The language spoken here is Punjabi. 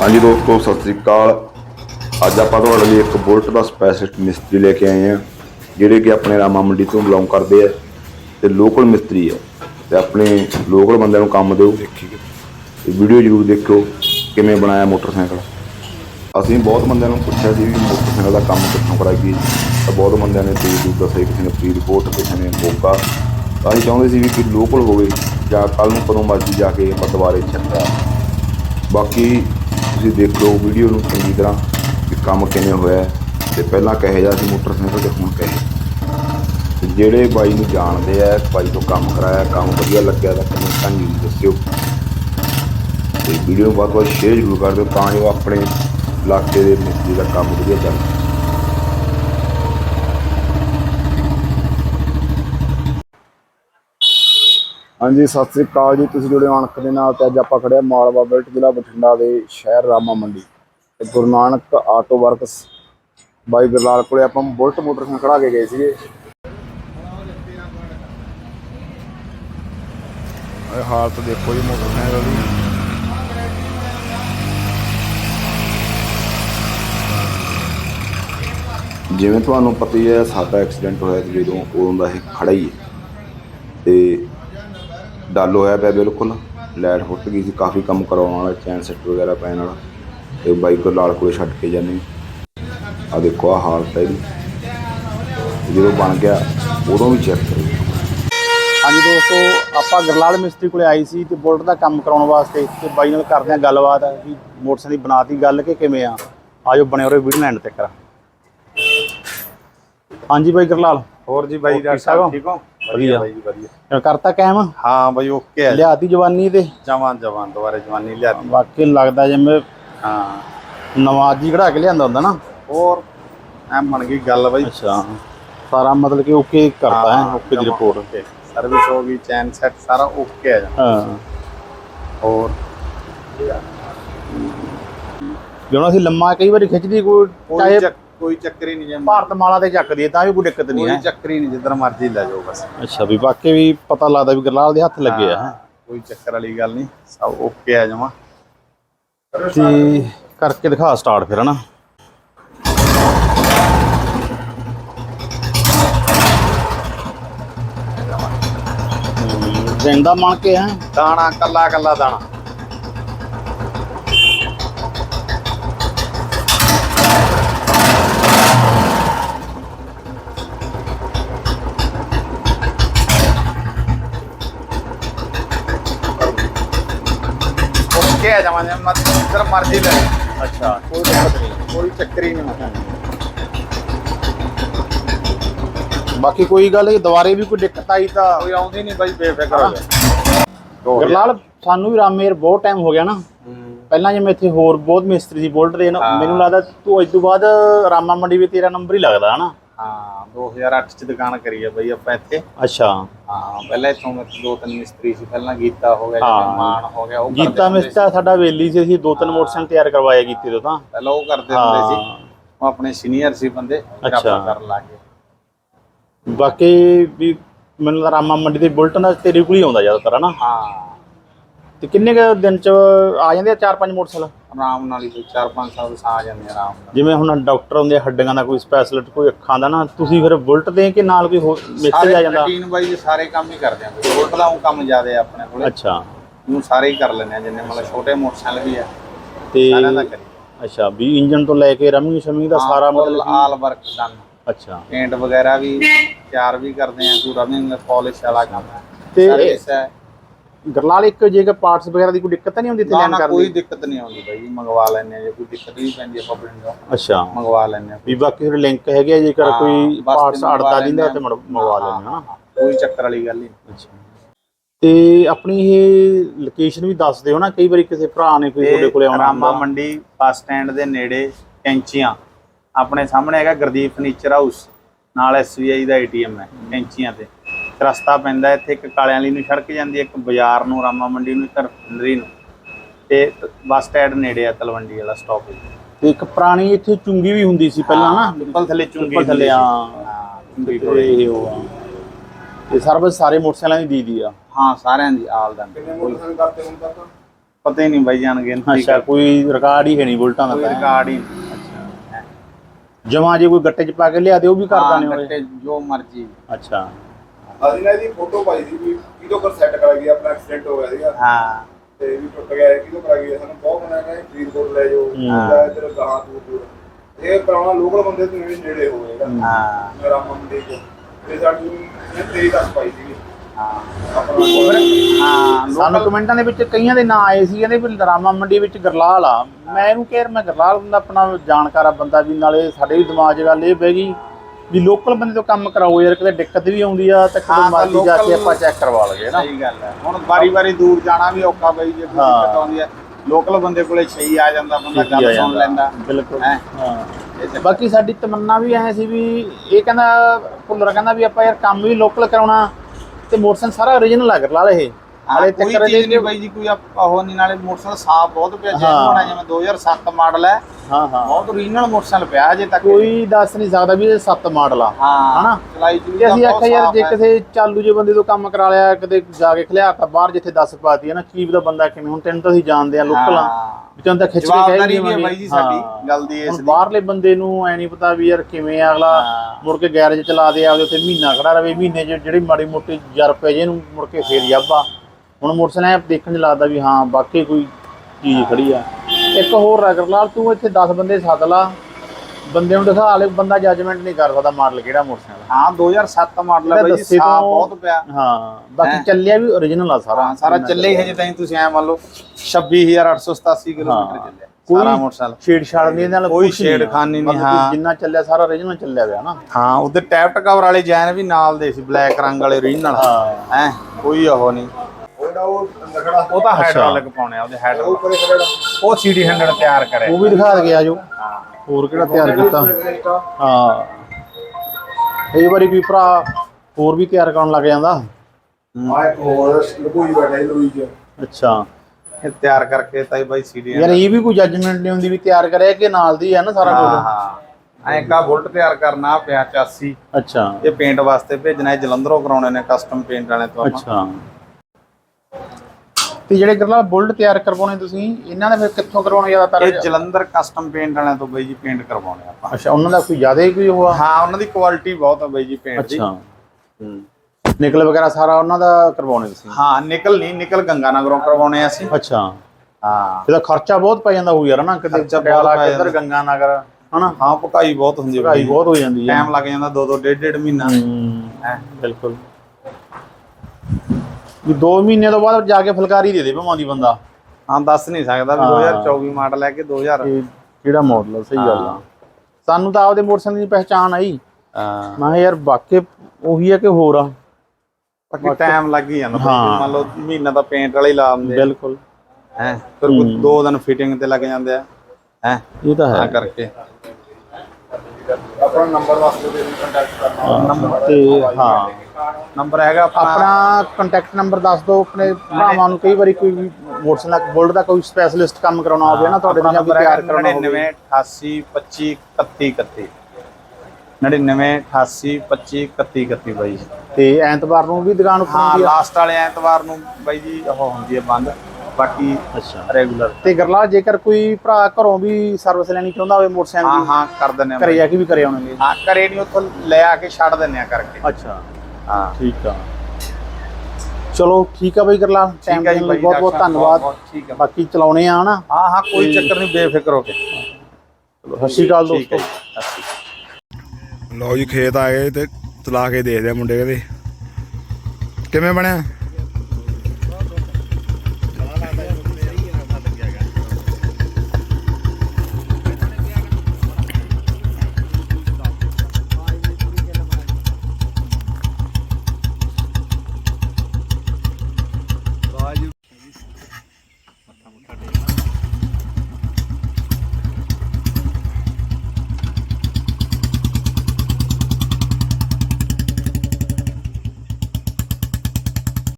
ਹਾਂਜੀ ਦੋਸਤੋ, ਸਤਿ ਸ੍ਰੀ ਅਕਾਲ। ਅੱਜ ਆਪਾਂ ਤੁਹਾਡੇ ਲਈ ਇੱਕ ਬੁਲਟ ਦਾ ਸਪੈਸ਼ਲਿਸਟ ਮਿਸਤਰੀ ਲੈ ਕੇ ਆਏ ਹਾਂ, ਜਿਹੜੇ ਕਿ ਆਪਣੇ ਰਾਮਾ ਮੰਡੀ ਤੋਂ ਬਿਲੋਂਗ ਕਰਦੇ ਆ ਤੇ ਲੋਕਲ ਮਿਸਤਰੀ ਆ। ਤੇ ਆਪਣੇ ਲੋਕਲ ਬੰਦਿਆਂ ਨੂੰ ਕੰਮ ਦਿਓ। ਤੇ ਵੀਡੀਓ ਜ਼ਰੂਰ ਦੇਖਿਓ, ਕਿਵੇਂ ਬਣਾਇਆ ਮੋਟਰਸਾਈਕਲ। ਅਸੀਂ ਬਹੁਤ ਬੰਦਿਆਂ ਨੂੰ ਪੁੱਛਿਆ ਸੀ ਵੀ ਮੋਟਰਸਾਈਕਲ ਦਾ ਕੰਮ ਕਿੱਥੋਂ ਕਰਾਈਏ। ਤਾਂ ਬਹੁਤ ਬੰਦਿਆਂ ਨੇ ਤੇਜ਼ ਦੂਰ ਦੱਸਿਆ ਕਿਸੇ ਨੇ ਪ੍ਰੀ ਰਿਪੋਰਟ ਕਿਸੇ ਨੇ ਮੋਗਾ ਤਾਂ ਅਸੀਂ ਚਾਹੁੰਦੇ ਸੀ ਵੀ ਕਿ ਲੋਕਲ ਹੋਵੇ, ਜਾਂ ਕੱਲ ਨੂੰ ਕਦੋਂ ਮਰਜ਼ੀ ਜਾ ਕੇ ਆਪਾਂ ਦੁਬਾਰੇ ਚੱਲਿਆ ਬਾਕੀ ਤੁਸੀਂ ਦੇਖ ਲਓ ਵੀਡੀਓ ਨੂੰ ਚੰਗੀ ਤਰ੍ਹਾਂ ਕਿ ਕੰਮ ਕਿਵੇਂ ਹੋਇਆ ਹੈ। ਤੇ ਪਹਿਲਾਂ ਕਹੇ ਜਾ ਸੀ ਮੋਟਰਸਾਈਕਲ ਤੇ ਹੁਣ ਕਹੇ ਤੇ ਜਿਹੜੇ ਬਾਈ ਨੂੰ ਜਾਣਦੇ ਆ, ਬਾਈ ਤੋਂ ਕੰਮ ਕਰਾਇਆ, ਕੰਮ ਵਧੀਆ ਲੱਗਿਆ ਤਾਂ ਕਮੈਂਟਾਂ ਜੀ ਦੱਸਿਓ। ਤੇ ਵੀਡੀਓ ਨੂੰ ਬਹੁਤ ਬਹੁਤ ਸ਼ੇਅਰ ਜ਼ਰੂਰ ਕਰ ਦਿਓ ਤਾਂ ਜੋ ਆਪਣੇ ਇਲਾਕੇ ਦੇ ਮਿਸਤਰੀ ਦਾ ਕੰਮ ਵਧੀਆ ਚੱਲੇ ਹਾਂਜੀ ਸਤਿ ਸ੍ਰੀ ਅਕਾਲ ਜੀ। ਤੁਸੀਂ ਜੁੜੇ ਹੋ ਅਣਖ ਦੇ ਨਾਲ ਤੇ ਅੱਜ ਆਪਾਂ ਖੜੇ ਹਾਂ ਮਾਲਵਾ ਬੈਲਟ ਜ਼ਿਲ੍ਹਾ ਬਠਿੰਡਾ ਦੇ ਸ਼ਹਿਰ ਰਾਮਾ ਮੰਡੀ ਤੇ ਗੁਰੂ ਨਾਨਕ ਆਟੋ ਵਰਕਸ। ਬਾਈ ਗੁਰਲਾਲ ਕੋਲੇ ਆਪਾਂ ਬੁਲਟ ਮੋਟਰਸਾਈਕਲ ਖੜਾ ਕੇ ਗਏ ਸੀਗੇ। ਇਹ ਹਾਲਤ ਦੇਖੋ ਜੀ ਮੋਟਰਸਾਈਕਲ ਦੀ। ਜਿਵੇਂ ਤੁਹਾਨੂੰ ਪਤਾ ਹੀ ਹੈ ਸਾਡਾ ਐਕਸੀਡੈਂਟ ਹੋਇਆ ਜਦੋਂ ਉਦੋਂ ਦਾ ਇਹ ਖੜਾ ਹੀ ਹੈ। ਤੇ ਡੱਲ ਹੋਇਆ ਪਿਆ ਬਿਲਕੁਲ। ਲਾਈਟ ਫੁੱਟ ਗਈ ਸੀ ਕਾਫੀ ਕੰਮ ਕਰਾਉਣ ਵਾਲਾ ਚੈਨ ਸੈੱਟ ਵਗੈਰਾ ਪੈਣ ਵਾਲਾ। ਤੇ ਬਾਈਕ ਲਾਲ ਕੋਲੇ ਛੱਡ ਕੇ ਜਾਂਦੇ ਆ ਦੇਖੋ ਆ ਹਾਲਤ ਹੈ ਇਹਦੀ ਜਦੋਂ ਬਣ ਗਿਆ ਉਦੋਂ ਵੀ ਚੈੱਕ ਕਰੋ। ਹਾਂਜੀ ਦੋਸਤੋ ਆਪਾਂ ਗਰਲਾਲ ਮਿਸਤਰੀ ਕੋਲੇ ਆਈ ਸੀ ਤੇ ਬੁਲਟ ਦਾ ਕੰਮ ਕਰਾਉਣ ਵਾਸਤੇ ਤੇ ਬਾਈ ਨਾਲ ਕਰਦੇ ਆ ਗੱਲਬਾਤ ਵੀ ਮੋਟਰਸਾਈਕਲ ਦੀ ਬਣਾਤੀ ਗੱਲ ਕਿ ਕਿਵੇਂ ਆ। ਆਜੋ ਬਣੇ ਹੋਰੇ ਵੀਡੀਓ ਐਂਡ ਤੱਕ ਹਾਂਜੀ ਬਾਈ ਗਰਲਾਲ। ਹੋਰ ਜੀ ਬਾਈ ਡਾਕਟਰ? ਸਾਹਿਬ ਠੀਕ ਹੋ? ਵਧੀਆ। ਬਾਈ ਵਧੀਆ। ਕਰਤਾ ਕਾਇਮ? ਹਾਂ ਬਾਈ ਓਕੇ ਹੈ ਲਿਆਤੀ ਜਵਾਨੀ ਤੇ? ਜਵਾਨ ਜਵਾਨ ਦੁਬਾਰੇ ਜਵਾਨੀ ਲਿਆਤੀ। ਵਾਕਈ ਲੱਗਦਾ ਜਿਵੇਂ ਹਾਂ। ਨਵਾਜ਼ ਕਢਾ ਕੇ ਲਿਆਂਦਾ ਹੁੰਦਾ ਨਾ। ਹੋਰ ਐ ਬਣ ਗਈ ਗੱਲ ਬਾਈ। ਅੱਛਾ। ਸਾਰਾ ਮਤਲਬ ਕਿ ਓਕੇ ਕਰਤਾ ਹੈ ਓਕੇ ਦੀ ਰਿਪੋਰਟ ਸਰਵਿਸ ਹੋ ਗਈ ਚੈਨ ਸੈੱਟ ਸਾਰਾ ਓਕੇ ਹੈ ਹਾਂ। ਹੋਰ? ਜਦੋਂ ਅਸੀਂ ਲੰਮਾ ਕਈ ਵਾਰੀ ਖਿੱਚਦੀ ਕੋਈ ਕੋਈ ਚੱਕ ਕੋਈ ਚੱਕਰ ਹੀ ਨਹੀਂ ਜੇ ਭਾਰਤ ਮਾਲਾ ਤੇ ਚੱਕਦੀ ਤਾਂ ਵੀ ਕੋਈ ਦਿੱਕਤ ਨਹੀਂ ਕੋਈ ਹੈ। ਚੱਕਰ ਹੀ ਨਹੀਂ ਜਿੱਧਰ ਮਰਜ਼ੀ ਲੈ ਜਾਓ ਬਸ। ਅੱਛਾ ਵੀ ਵਾਕਈ ਵੀ ਪਤਾ ਲੱਗਦਾ ਵੀ ਗਰਲਾਲ ਦੇ ਹੱਥ ਲੱਗੇ ਆ। ਹਾਂ, ਕੋਈ ਚੱਕਰ ਵਾਲੀ ਗੱਲ ਨਹੀਂ ਸਭ ਓਕੇ ਹੈ ਜਮਾ। ਤੇ ਕਰਕੇ ਦਿਖਾ ਸਟਾਰਟ ਫਿਰ ਹਨਾ। ਜਿੰਦਾ ਮਣ ਕੇ ਹੈ। ਦਾਣਾ ਕੱਲਾ ਕੱਲਾ ਦਾਣਾ। ਓਕੇ ਹੈ ਜਮਾ ਜਮਾ ਜਿੱਧਰ ਮਰਜ਼ੀ ਲੈ। ਅੱਛਾ। ਕੋਈ ਦਿੱਕਤ ਨਹੀਂ ਕੋਈ ਚੱਕਰ ਹੀ ਨਹੀਂ ਬਾਕੀ ਕੋਈ ਗੱਲ ਨਹੀਂ ਦੁਬਾਰੇ ਵੀ ਕੋਈ ਦਿੱਕਤ ਆਈ ਤਾਂ ਕੋਈ ਆਉਂਦੀ ਨਹੀਂ ਬਾਈ ਬੇਫਿਕਰ ਹੋ ਜਾ। ਗਰਲਾਲ ਸਾਨੂੰ ਵੀ ਰਾਮੇਰ ਬਹੁਤ ਟਾਈਮ ਹੋ ਗਿਆ ਨਾ। ਪਹਿਲਾਂ ਜਿਵੇਂ ਇੱਥੇ ਹੋਰ ਬਹੁਤ ਮਿਸਤਰੀ ਸੀ ਬੋਲਟ ਦੇ। ਮੈਨੂੰ ਲੱਗਦਾ ਤੂੰ ਅੱਜ ਤੋਂ ਬਾਅਦ ਰਾਮਾ ਮੰਡੀ ਵੀ ਤੇਰਾ ਨੰਬਰ ਹੀ ਲੱਗਦਾ ਹਨਾ? ਹਾਂ 2008 ਚ ਦੁਕਾਨ ਕਰੀ ਹੈ ਬਈ ਆਪਾਂ ਇੱਥੇ। ਅੱਛਾ। ਹਾਂ ਪਹਿਲਾਂ ਇੱਥੋਂ ਮੇਰੇ ਦੋ ਤਿੰਨ ਮਿਸਤਰੀ ਸੀ ਪਹਿਲਾਂ ਗੀਤਾ ਹੋ ਗਿਆ ਹਾਂ। ਮਾਨ ਹੋ ਗਿਆ ਉਹ ਕਰਦੇ ਗੀਤਾ ਹੁੰਦੇ। ਮਿਸਟਾ ਸਾਡਾ ਵੇਲੀ ਸੀ ਅਸੀਂ ਦੋ ਤਿੰਨ ਮੋਟਰਸਾਈਕਲ ਤਿਆਰ ਕਰਵਾਏ ਗੀਤੇ ਤੋਂ ਤਾਂ। ਪਹਿਲਾਂ ਉਹ ਕਰਦੇ ਹੁੰਦੇ ਸੀ। ਹਾਂ। ਉਹ ਆਪਣੇ ਸੀਨੀਅਰ ਸੀ ਬੰਦੇ ਫਿਰ ਅੱਛਾ। ਆਪਾਂ ਕਰਨ ਲੱਗੇ ਬਾਕੀ ਵੀ ਮੈਨੂੰ ਤਾਂ ਰਾਮਾ ਮੰਡੀ ਦੇ ਬੁਲਟ ਦਾ ਤੇਰੇ ਕੋਲ ਹੀ ਆਉਂਦਾ ਜ਼ਿਆਦਾਤਰ ਹਨਾ? ਹਾਂ। ਤੇ ਕਿੰਨੇ ਕੁ ਦਿਨ ਚ ਆ ਜਾਂਦੇ ਆ ਚਾਰ ਪੰਜ ਮੋਟਰਸਾਈਕਲ? ਆਰਾਮ ਨਾਲ ਹੀ ਕੋਈ 4-5 ਸਾਲ ਆ ਜਾਂਦੇ ਆ ਆਰਾਮ ਨਾਲ। ਜਿਵੇਂ ਹੁਣ ਡਾਕਟਰ ਹੁੰਦੇ ਆ ਹੱਡੀਆਂ ਦਾ ਕੋਈ ਸਪੈਸ਼ਲਿਸਟ ਕੋਈ ਅੱਖਾਂ ਦਾ ਨਾ ਤੁਸੀਂ ਫਿਰ ਬੁਲਟ ਦੇ ਕਿ ਨਾਲ ਕੋਈ ਮਿਸਤਰੀ ਆ ਸਾਰੇ ਜਾਂਦਾ? ਰੂਟੀਨ ਬਾਈ ਜੀ ਸਾਰੇ ਕੰਮ ਹੀ ਕਰਦੇ ਆ ਬੋਟ ਦਾ ਉਹ ਕੰਮ ਜ਼ਿਆਦਾ ਆ ਆਪਣੇ ਕੋਲੇ। ਅੱਛਾ। ਉਹਨੂੰ ਸਾਰੇ ਹੀ ਕਰ ਲੈਂਦੇ ਆ ਜਿੰਨੇ ਮਤਲਬ ਛੋਟੇ ਮੋਟਰਸਾਈਕਲ ਵੀ ਆ। ਤੇ ਸਾਰਿਆਂ ਦਾ ਕਰੀ ਅੱਛਾ ਵੀ ਇੰਜਨ ਤੋਂ ਲੈ ਕੇ ਰਮਿੰਗ ਸ਼ਮਿੰਗ ਦਾ ਸਾਰਾ ਮਤਲਬ ਕਿ- ਆਲ ਵਰਕ ਡਨ ਅੱਛਾ। ਪੇਂਟ ਵਗੈਰਾ ਵੀ ਤਿਆਰ ਵੀ ਕਰਦੇ ਆ ਪੂਰਾ ਰਨਿੰਗ ਪਾਲਿਸ਼ ਵਾਲਾ ਕੰਮ ਹੈ ਤੇ ਸਰਵਿਸ ਹੈ ਗਰਲਾਲ ਇੱਕ ਜੇਕਰ ਪਾਰਟਸ ਵਗੈਰਾ ਦੀ ਕੋਈ ਦਿੱਕਤ ਤਾਂ ਨਹੀਂ ਹੁੰਦੀ ਤੇ ਲੈਣ ਨਾ ਕਰਨ ਕੋਈ ਦੀ? ਦਿੱਕਤ ਨਹੀਂ ਆਉਂਦੀ ਬਾਈ ਮੰਗਵਾ ਆ ਜੇ ਕੋਈ ਦਿੱਕਤ ਵੀ ਪੈਂਦੀ ਹੈ ਪਬਲਿਕ ਨੂੰ ਅੱਛਾ। ਮੰਗਵਾ ਲੈਂਦੇ ਆ ਵੀ ਬਾਕੀ ਫਿਰ ਲਿੰਕ ਹੈਗੇ ਆ, ਜੇਕਰ ਕੋਈ ਤੇ ਪਾਰਟਸ ਅੜਦਾ ਲੈਂਦੇ। ਤੇ ਮੜ- ਮੰਗਵਾ ਲੈਂਦੇ ਹਾਂ ਕੋਈ ਚੱਕਰ ਵਾਲੀ ਗੱਲ ਨਹੀਂ। ਅੱਛਾ। ਤੇ ਆਪਣੀ ਇਹ ਲੋਕੇਸ਼ਨ ਵੀ ਦੱਸ ਦਿਓ ਨਾ ਕਈ ਵਾਰੀ ਕਿਸੇ ਭਰਾ ਨੇ ਕੋਈ ਤੁਹਾਡੇ ਕੋਲੇ ਆਉਣਾ ਰਾਮਾ ਮੰਡੀ ਬੱਸ ਸਟੈਂਡ ਦੇ ਨੇੜੇ ਕੈਂਚੀਆਂ। ਆਪਣੇ ਸਾਹਮਣੇ ਹੈਗਾ ਗੁਰਦੀਪ ਫਰਨੀਚਰ ਹਾਊਸ ਨਾਲ ਐਸਬੀਆਈ ਦਾ ਏਟੀਐਮ ਹੈ ਕੈਂਚੀਆਂ ਤੇ। ਰਸਤਾ ਪੈਂਦਾ ਇੱਥੇ ਇੱਕ ਕਾਲਿਆਂ ਵਾਲੀ ਨੂੰ ਸੜਕ ਜਾਂਦੀ ਹੈ ਇੱਕ ਬਾਜ਼ਾਰ ਨੂੰ ਰਾਮਾ ਮੰਡੀ ਨੂੰ ਰਿਫਾਈਨਰੀ ਨੂੰ। ਤੇ ਬੱਸ ਸਟੈਂਡ ਨੇੜੇ ਆ ਤਲਵੰਡੀ ਵਾਲਾ ਸਟਾਪ ਤੇ ਇੱਕ ਪੁਰਾਣੀ ਇੱਥੇ ਚੁੰਗੀ ਵੀ ਹੁੰਦੀ ਸੀ ਪਹਿਲਾਂ ਨਾ? ਪਿੱਪਲ ਥੱਲੇ ਚੁੰਗੀ ਪਿੱਪਲ ਥੱਲੇ। ਹਾਂ। ਚੁੰਗੀ ਕੋਲੇ। ਇਹ ਉਹ ਆ। ਤੇ ਸਰਵਿਸ ਸਾਰੇ ਮੋਟਰਸਾਈਕਲਾਂ ਦੀ ਦੀ ਦੀ ਆ। ਹਾਂ ਸਾਰਿਆਂ ਦੀ ਆਲ ਦਾ। ਪਤਾ ਹੀ ਨਹੀਂ ਬਾਈ ਜਾਣ ਗਿਣਤੀ ਅੱਛਾ ਕੋਈ ਰਿਕਾਰਡ ਹੀ ਹੈ ਨਹੀਂ ਬੁਲਟਾਂ ਦਾ ਕੋਈ ਰਿਕਾਰਡ ਹੀ ਜਮਾ ਜੇ ਕੋਈ ਗੱਟੇ 'ਚ ਪਾ ਕੇ ਲਿਆ ਦੇ ਉਹ ਵੀ ਕਰਦਾ ਹੋਵੇ ਗੱਟੇ ਜੋ ਮਰਜ਼ੀ। ਅੱਛਾ। ਅਸੀਂ ਨਾ ਇਹਦੀ ਫੋਟੋ ਪਾਈ ਸੀ ਵੀ ਕਿਦੋਂ ਕਰ ਸੈੱਟ ਕਰਾ ਗਈ ਆਪਣਾ ਐਕਸੀਡੈਂਟ ਹੋ ਗਿਆ ਸੀਗਾ। ਹਾਂ। ਤੇ ਵੀ ਟੁੱਟ ਗਿਆ ਕਿਦੋਂ ਕਰਾ ਗਈ ਸਾਨੂੰ ਬਹੁਤ ਮਨਾ ਕਰੇ ਫਰੀਦਕੋਟ ਲੈ ਜਾਓ ਜਾਂ ਇੱਧਰ ਗਾਹਾਂ ਦੂਰ ਦੂਰ। ਇਹ ਕਰਾਉਣਾ ਲੋਕਲ ਬੰਦੇ ਤੋਂ ਵੀ ਨੇੜੇ ਹਾਂ ਮੇਰਾ ਮੰਡੀ ਚ ਤੇ ਸਾਡੀ ਇਹ ਤੇਰੀ ਦੱਸ ਪਾਈ ਸੀ ਹਾਂ। ਸਾਨੂੰ ਕਮੈਂਟਾਂ ਦੇ ਵਿੱਚ ਕਈਆਂ ਦੇ ਨਾਂ ਆਏ ਸੀ ਕਹਿੰਦੇ ਵੀ ਰਾਮਾ ਮੰਡੀ ਵਿੱਚ ਗਰਲਾਲ ਆ। ਮੈਂ ਇਹਨੂੰ ਕਿਹਾ ਯਾਰ ਮੈਂ ਗਰਲਾਲ ਦਾ ਆਪਣਾ ਜਾਣਕਾਰ ਬੰਦਾ ਵੀ ਨਾਲੇ ਸਾਡੇ ਵੀ ਦਿਮਾਗ 'ਚ ਗੱਲ ਇਹ ਬਹਿ ਗਈ ਵੀ ਲੋਕਲ ਬੰਦੇ ਤੋਂ ਕੰਮ ਕਰਾਓ ਯਾਰ ਕਿਤੇ ਦਿੱਕਤ ਵੀ ਆਉਂਦੀ ਆ ਤਾਂ ਹਾਂ, ਕਦੋਂ ਤਾਂ ਮਰਜ਼ੀ ਜਾ ਕੇ ਆਪਾਂ ਚੈੱਕ ਕਰਵਾ ਲਈਏ ਨਾ। ਸਹੀ ਗੱਲ ਹੈ। ਹੁਣ ਵਾਰੀ ਵਾਰੀ ਦੂਰ ਜਾਣਾ ਵੀ ਔਖਾ ਬਈ ਜੇ। ਦਿੱਕਤ ਆਉਂਦੀ ਹੈ। ਲੋਕਲ ਬੰਦੇ ਕੋਲੇ ਛਈ ਆ ਜਾਂਦਾ ਬੰਦਾ ਆ ਗੱਲ ਸੁਣ। ਲੈਂਦਾ। ਬਿਲਕੁਲ। ਹੈਂ। ਬਾਕੀ ਸਾਡੀ ਤਮੰਨਾ ਵੀ ਐ ਸੀ ਵੀ ਇਹ ਕਹਿੰਦਾ ਭੁੱਲਰ ਕਹਿੰਦਾ ਵੀ ਆਪਾਂ ਯਾਰ ਕੰਮ ਵੀ ਲੋਕਲ ਕਰਾਉਣਾ ਤੇ ਮੋਟਰਸਾਈਕਲ ਸਾਰਾ origignal ਆ ਗਰਲਾਲ ਇਹ। ਹਾਲੇ ਹਾਲੇ ਕੋਈ ਚੀਜ਼ ਨਹੀਂ ਬਾਈ ਜੀ ਕੋਈ ਉਹ ਨਹੀਂ ਨਾਲੇ ਮੋਟਰਸਾਈਕਲ ਸਾਫ਼ ਬਹੁਤ ਪਿਆ ਜੇ ਹਾਂ। ਹੋਣਾ ਜਿਵੇਂ 2007 ਮਾਡਲ ਹੈ। ਹਾਂ ਹਾਂ ਬਹੁਤ ਓਰੀਜਨਲ ਮੋਟਰਸਾਈਕਲ ਪਿਆ ਅਜੇ ਤੱਕ ਕੋਈ ਦੱਸ ਨਹੀਂ ਸਕਦਾ ਵੀ ਇਹ 7 ਮਾਡਲ ਆ ਹਾਂ ਹਨਾ? ਚਲਾਈ ਦਾ ਅਸੀਂ ਆਖਿਆ ਯਾਰ ਜੇ। ਕਿਸੇ ਚਾਲੂ ਜੇ ਬੰਦੇ ਤੋਂ ਕੰਮ ਕਰਾ ਲਿਆ ਕਿਤੇ ਜਾ ਕੇ ਖਲਿਆਤਾ ਬਾਹਰ ਜਿੱਥੇ 10 ਪਾਤੀ ਹੈ ਨਾ ਕੀਪ ਦਾ ਬੰਦਾ ਕਿਵੇਂ ਹੁਣ ਤੈਨੂੰ ਤਾਂ ਅਸੀਂ ਜਾਣਦੇ ਆ ਲੋਕਲ ਆ। ਵਿੱਚੋਂ ਤਾਂ ਖਿੱਚ ਕੇ ਬਾਈ ਜੀ ਸਾਡੀ ਗੱਲ ਦੀ ਇਸ ਦੀ ਬਾਹਰਲੇ ਬੰਦੇ ਨੂੰ ਐ ਨਹੀਂ ਪਤਾ ਵੀ ਯਾਰ ਕਿਵੇਂ ਆ ਅਗਲਾ। ਮੁੜ ਕੇ ਗੈਰੇਜ ਚਲਾ ਦੇ ਆਪਦੇ ਉੱਥੇ ਮਹੀਨਾ ਖੜਾ ਰਵੇ ਮਹੀਨੇ 'ਚ ਜਿਹੜੀ ਮਾੜੀ ਮੋਟੀ ਜਰ ਪੈ ਜੇ ਮੁੜ ਕੇ ਫੇਰ ਜਾਬਾ ਹੁਣ ਮੋਟਰਸਾਈਕਲ ਦੇਖਣ 'ਚ ਲੱਗਦਾ ਵੀ ਹਾਂ ਵਾਕਈ ਕੋਈ ਚੀਜ਼ ਖੜੀ ਆ। ਇੱਕ ਹੋਰ ਰਗਰਲਾਲ ਤੂੰ ਇੱਥੇ 10 ਬੰਦੇ ਸੱਦ ਲਾ। ਬੰਦੇ ਨੂੰ ਦਿਖਾ ਲੈ ਬੰਦਾ ਜੱਜਮੈਂਟ ਨਹੀਂ ਕਰ ਸਕਦਾ ਮਾਡਲ ਕਿਹੜਾ ਮੋਟਰਸਾਈਕਲ ਹਾਂ 2007 ਮਾਡਲ ਹੈ ਬਾਈ ਤੋਂ- ਬਹੁਤ ਪਿਆ। ਹਾਂ ਬਾਕੀ? ਚੱਲਿਆ ਵੀ origignal ਆ ਸਾਰਾ। ਹਾਂ ਸਾਰਾ ਚੱਲੇ ਹੀ ਹਜੇ ਤਾਈਂ ਤੁਸੀਂ ਐ ਮੰਨ ਲਓ 26887 ਕਿਲੋਮੀਟਰ। ਚੱਲਿਆ ਸਾਰਾ ਮੋਟਰਸਾਈਕਲ। ਛੇੜ ਛਾੜ ਨਹੀਂ ਇਹਦੇ ਨਾਲ ਕੋਈ ਆ। ਛੇੜਖਾਨੀ ਨਹੀਂ, ਹਾਂ। ਜਿੰਨਾ ਚੱਲਿਆ ਸਾਰਾ origignal ਚੱਲਿਆ ਹੋਇਆ ਨਾ। ਹਾਂ ਉਹਦੇ ਟੈਪ ਟਕਵਰ ਵਾਲੇ ਜੈਨ ਵੀ ਨਾਲ ਦੇ ਸੀ ਬਲੈਕ ਰੰਗ ਵਾਲੇ ਹਾਂ। ਹੈ ਕੋਈ ਉਹ ਨਹੀਂ। ਉਹ ਤਾਂ। ਹਾਈਡ੍ਰੋਲਿਕ ਪਾਉਣੇ ਆ ਉਹਦੇ ਉਹ ਹਾਈਡ੍ਰੋਲਿਕ ਪਰੇ ਖੜਾ। ਉਹ CD 100 ਤਿਆਰ ਕਰੇ। ਉਹ ਵੀ ਦਿਖਾ ਦੇ ਗਿਆ ਜੋ ਹਾਂ। ਹੋਰ ਕਿਹੜਾ ਤਿਆਰ ਕੀਤਾ? ਹਾਂ। ਕਈ ਵਾਰੀ ਕੋਈ ਭਰਾ ਹੋਰ ਵੀ ਤਿਆਰ ਕਰਨ ਲੱਗ ਜਾਂਦਾ। ਆ ਇੱਕ ਹੋਰ ਲਕੋਈ ਬੈਠਾ ਹੈ ਲੋਈ ਚ। ਅੱਛਾ। ਇਹ ਤਿਆਰ ਕਰਕੇ ਤਾਂ ਬਾਈ CD ਯਾਰ ਇਹ ਵੀ ਕੋਈ ਜੱਜਮੈਂਟ ਨਹੀਂ ਹੁੰਦੀ ਵੀ ਤਿਆਰ ਕਰਿਆ ਕਿ ਨਾਲ ਦੀ ਆ ਨਾ ਸਾਰਾ ਹਾਂ ਕੁਝ। ਹਾਂ ਐਂ ਕਾ ਬੁਲਟ ਤਿਆਰ ਕਰਨਾ ਪਿਆ 84 ਅੱਛਾ। ਇਹ ਪੇਂਟ ਵਾਸਤੇ ਭੇਜਣਾ ਇਹ ਜਲੰਧਰੋਂ ਕਰਾਉਣੇ ਨੇ ਕਸਟਮ ਪੇਂਟ ਵਾਲੇ ਤੋਂ ਆਪਾਂ। ਅੱਛਾ। ਤੇ ਜਿਹੜੇ ਗਰਲਾ ਬੁਲਟ ਤਿਆਰ ਕਰਵਾਉਣੇ ਤੁਸੀਂ ਇਹਨਾਂ ਦੇ ਫਿਰ ਕਿੱਥੋਂ ਕਰਵਾਉਣੇ ਇਹ ਜ਼ਿਆਦਾਤਰ ਜਲੰਧਰ ਕਸਟਮ ਪੇਂਟ ਵਾਲਿਆਂ ਤੋਂ ਬਾਈ ਜੀ ਪੇਂਟ ਕਰਵਾਉਣੇ ਆਪਾਂ। ਅੱਛਾ ਉਹਨਾਂ ਦਾ ਕੋਈ ਜ਼ਿਆਦਾ ਹੀ ਕੋਈ ਹੋਆ ਹਾਂ ਉਹਨਾਂ ਦੀ ਕੁਆਲਿਟੀ ਬਹੁਤ ਆ ਬਾਈ ਜੀ ਪੇਂਟ ਦੀ। ਅੱਛਾ। ਨਿਕਲ ਵਗੈਰਾ ਸਾਰਾ ਉਹਨਾਂ ਦਾ ਕਰਵਾਉਣੇ ਤੁਸੀਂ? ਹਾਂ ਨਿਕਲ ਨਹੀਂ ਨਿਕਲ ਗੰਗਾ ਨਗਰੋਂ ਕਰਵਾਉਣੇ ਆ ਅਸੀਂ। ਅੱਛਾ। ਹਾਂ। ਇਹਦਾ ਖਰਚਾ ਬਹੁਤ ਪੈ ਜਾਂਦਾ ਹੋਊ ਯਾਰ ਨਾ ਕਿਤੇ ਪਟਿਆਲਾ ਕਿੱਧਰ। ਗੰਗਾ ਨਗਰ ਹਨਾ? ਹਾਂ ਪਕਾਈ ਬਹੁਤ ਹੁੰਦੀ ਹੈ ਭਾਈ ਬਹੁਤ ਹੋ ਜਾਂਦੀ ਹੈ ਟਾਈਮ ਲੱਗ ਜਾਂਦਾ ਦੋ ਦੋ ਡੇਢ ਡੇਢ ਮਹੀਨਾ। ਹੂੰ, ਹੈ। ਬਿਲਕੁਲ। ਵੀ 2 ਮਹੀਨੇ ਤੋਂ ਬਾਅਦ ਜਾ ਕੇ ਫੁਲਕਾਰੀ ਦੇ ਦੇ ਭਵਾਂ ਦੀ ਬੰਦਾ। ਹਾਂ ਦੱਸ ਨਹੀਂ ਸਕਦਾ ਵੀ ਹਾਂ। 2024 ਮਾਡਲ ਹੈ ਕਿ 2000 ਕਿ ਕਿਹੜਾ ਮਾਡਲ ਸਹੀ ਗੱਲ ਆ। ਸਾਨੂੰ ਤਾਂ ਆਪਦੇ ਮੋਟਰਸਾਈਕਲ ਦੀ ਪਹਿਚਾਣ ਆਈ। ਹਾਂ। ਮੈਂ ਯਾਰ ਵਾਕਈ ਉਹੀ ਆ ਕਿ ਹੋਰ ਆ? ਬਾਕੀ ਟਾਈਮ ਲੱਗ ਹੀ ਜਾਂਦਾ। ਹਾਂ। ਮੰਨ ਲਓ ਮਹੀਨਾ ਤਾਂ ਪੇਂਟ ਵਾਲੇ ਹੀ ਲਾ ਦਿੰਦੇ ਬਿਲਕੁਲ। ਹੈ ਫਿਰ ਕੋਈ ਦੋ ਦਿਨ ਫਿਟਿੰਗ ਤੇ ਲੱਗ ਜਾਂਦੇ ਆ। ਹੈ ਇਹ ਤਾਂ ਹੈ। ਕਰਕੇ। ਆਪਣਾ ਨੰਬਰ ਵਾਸਤੇ ਦੇ ਕੰਟੈਕਟ ਕਰਨਾ। ਨੰਬਰ ਤੇ ਹਾਂ। ਨੰਬਰ ਹੈਗਾ ਆਪਣਾ ਆਪਣਾ ਕੰਟੈਕਟ ਨੰਬਰ ਦੱਸ ਦਿਓ ਆਪਣੇ ਭਰਾਵਾਂ ਨੂੰ ਕਈ ਵਾਰੀ ਕੋਈ ਮੋਟਰਸਾਈਕਲ ਬੁਲਟ ਦਾ ਕੋਈ ਸਪੈਸ਼ਲਿਸਟ ਕੰਮ ਕਰਾਉਣਾ ਹੋਵੇ ਨਾ ਤੁਹਾਡੇ ਕੋਈ ਤਿਆਰ ਕਰਾਉਣਾ ਹੋਵੇ। 99 88 25 31 31 99 88 25 31 31 ਬਾਈ। ਜੀ। ਤੇ ਐਤਵਾਰ ਨੂੰ ਵੀ ਦੁਕਾਨ ਉੱਪਰ ਹਾਂ ਹੁੰਦੀ ਆ? ਲਾਸਟ ਵਾਲੇ ਐਤਵਾਰ ਨੂੰ ਬਾਈ ਜੀ ਉਹ ਹੁੰਦੀ ਹੈ ਬੰਦ ਬਾਕੀ ਅੱਛਾ। ਰੈਗੂਲਰ ਤੇ ਗਰਲਾ ਜੇਕਰ ਕੋਈ ਭਰਾ ਘਰੋਂ ਵੀ ਸਰਵਿਸ ਲੈਣੀ ਚਾਹੁੰਦਾ ਹੋਵੇ ਮੋਟਰਸਾਈਕਲ ਹਾਂ ਦੀ ਹਾਂ ਕਰ ਦਿੰਦੇ ਆ ਘਰੇ। ਜਾ ਕੇ ਵੀ ਕਰੇ ਆਉਣਗੇ। ਹਾਂ ਘਰੇ ਨਹੀਂ ਉੱਥੋਂ ਲੈ ਆ ਕੇ ਛੱਡ ਦਿੰਦੇ ਆ ਕਰਕੇ। ਅੱਛਾ। ਹਾਂ। ਠੀਕ ਆ। ਚਲੋ ਠੀਕ ਆ ਬਈ ਗਰਲਾ ਟਾਈਮ ਦੇਣ ਲਈ ਬਹੁਤ ਬਹੁਤ ਧੰਨਵਾਦ। ਠੀਕ ਬਾਕੀ ਚਲਾਉਣੇ ਆ ਹਨਾ? ਹਾਂ ਹਾਂ ਕੋਈ ਚੱਕਰ ਨਹੀਂ ਬੇਫਿਕਰ ਹੋ ਕੇ। ਸਤਿ ਸ਼੍ਰੀ ਅਕਾਲ ਦੋਸਤੋ। ਲਓ ਜੀ ਖੇਤ ਆ ਗਏ ਤੇ ਚਲਾ ਕੇ ਦੇਖਦੇ ਆ ਮੁੰਡੇ ਕਹਿੰਦੇ ਕਿਵੇਂ ਬਣਿਆ?